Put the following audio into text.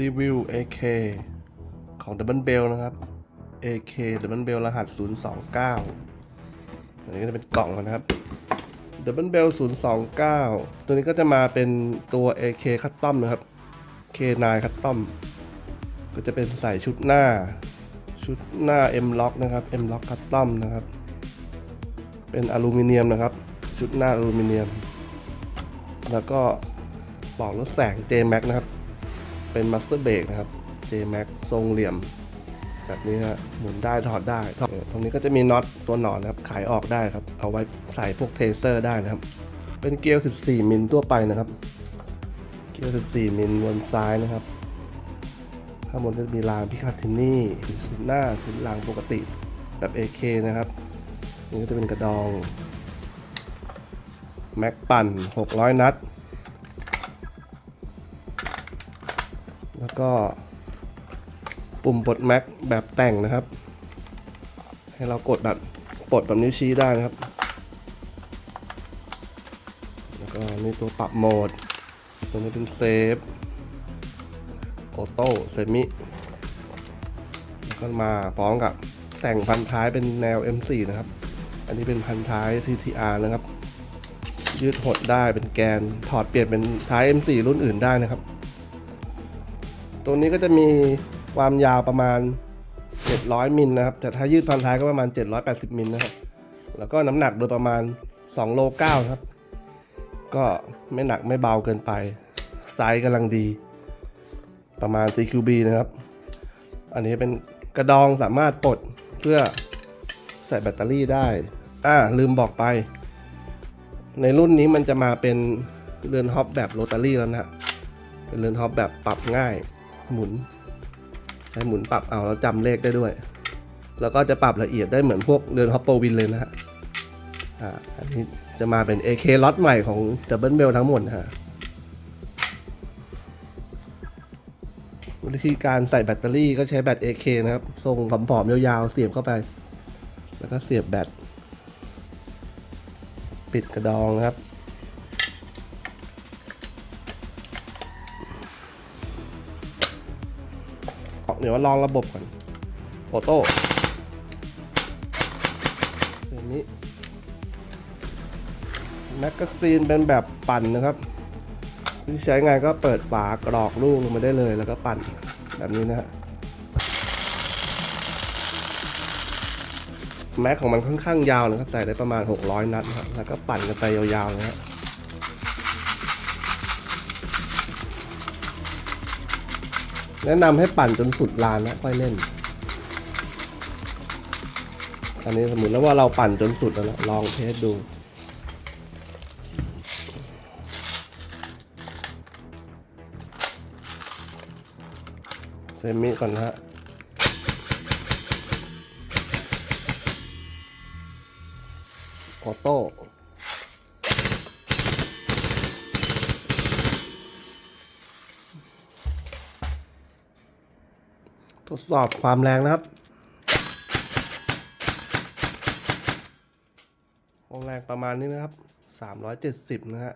รีวิว AK ของ Double Bell นะครับ AK Double Bell รหัส 029 อันนี้ก็จะเป็นกล่องนะครับ Double Bell 029 ตัวนี้ก็จะมาเป็นตัว AK Custom นะครับ K9 Custom ก็จะเป็นใส่ชุดหน้า ชุดหน้า M Lock นะครับ M Lock Custom นะครับ เป็นอลูมิเนียมนะครับ ชุดหน้าอลูมิเนียม แล้วก็ปลอกรถแสง J Max นะครับ เป็นมัสเตอร์เบรกนะครับ J Max ทรงเหลี่ยม แบบนี้นะหมุนได้ถอดได้ ตรงนี้ก็จะมีน็อตตัวหนอนนะครับขายออกได้ครับ เอาไว้ใส่พวกเทเซอร์ได้นะครับ เป็นเกลียว14 มิลทั่วไปนะครับ เกลียว14 มิลวนซ้ายนะครับ ข้างบนก็จะมีรางพิคาทินี่ศูนหน้าศูนหลังปกติแบบ AK นะครับนี่ก็จะเป็นกระดอง แม็กปั่น 600 นัด แล้วก็ปุ่มปลดแม็กแบบแต่งนะครับ ให้เรากดแบบปลดแบบนิ้วชี้ได้นะครับ แล้วก็นี่ตัวปรับโหมด ตัวนี้เป็นเซฟออโต้เซมิแล้วก็มาพร้อมกับแต่งพันท้ายเป็นแนว M4 นะครับ อันนี้เป็นพันท้าย CTR นะครับ ยืดหดได้เป็นแกนถอดเปลี่ยนเป็นท้าย M4 รุ่นอื่นได้นะครับ ตัวนี้ก็จะมีความยาวประมาณ 700 มิลนะครับ แต่ถ้ายืดพันท้ายก็ประมาณ 780 มิลนะครับ แล้วก็น้ำหนักโดยประมาณ2โล9ครับ ก็ไม่หนักไม่เบาเกินไป ไซส์กำลังดี ประมาณ CQB นะครับ อันนี้เป็นกระดองสามารถปลดเพื่อใส่แบตเตอรี่ได้ อ่าลืมบอกไป ในรุ่นนี้มันจะมาเป็นเรือนฮอปแบบโรตารี่แล้วนะฮะเป็นเรือนฮอปแบบปรับง่าย หมุน ใช้หมุนปรับเอาแล้วจำเลขได้ด้วย แล้วก็จะปรับละเอียดได้เหมือนพวกเรือนฮอปโปรวินเลยนะฮะอ่าอันนี้จะมาเป็น AK ล็อตใหม่ของ Double Bell ทั้งหมดนะฮะวิธีการใส่แบตเตอรี่ก็ใช้แบต AK นะครับทรงผอมๆยาวๆ เสียบเข้าไป แล้วก็เสียบแบต ปิดกระดองนะครับ เดี๋ยวลองระบบก่อนออโต้ตัวนี้แมกกาซีนเป็นแบบปั่นนะครับที่ใช้งานก็เปิดฝากรอกลูกลงมาได้เลยแล้วก็ปั่นแบบนี้นะฮะแม็กของมันค่อนข้างยาวนะครับใส่ได้ประมาณ 600 นัดนะครับแล้วก็ปั่นกันไปยาวๆนะฮะ แนะนำให้ปั่นจนสุดลานนะค่อยเล่น อันนี้สมมติแล้วว่าเราปั่นจนสุดแล้วลองเทสดูเซมิก่อนฮะออโต้ ทดสอบความแรงนะครับความแรงประมาณนี้นะครับ 370 นะฮะ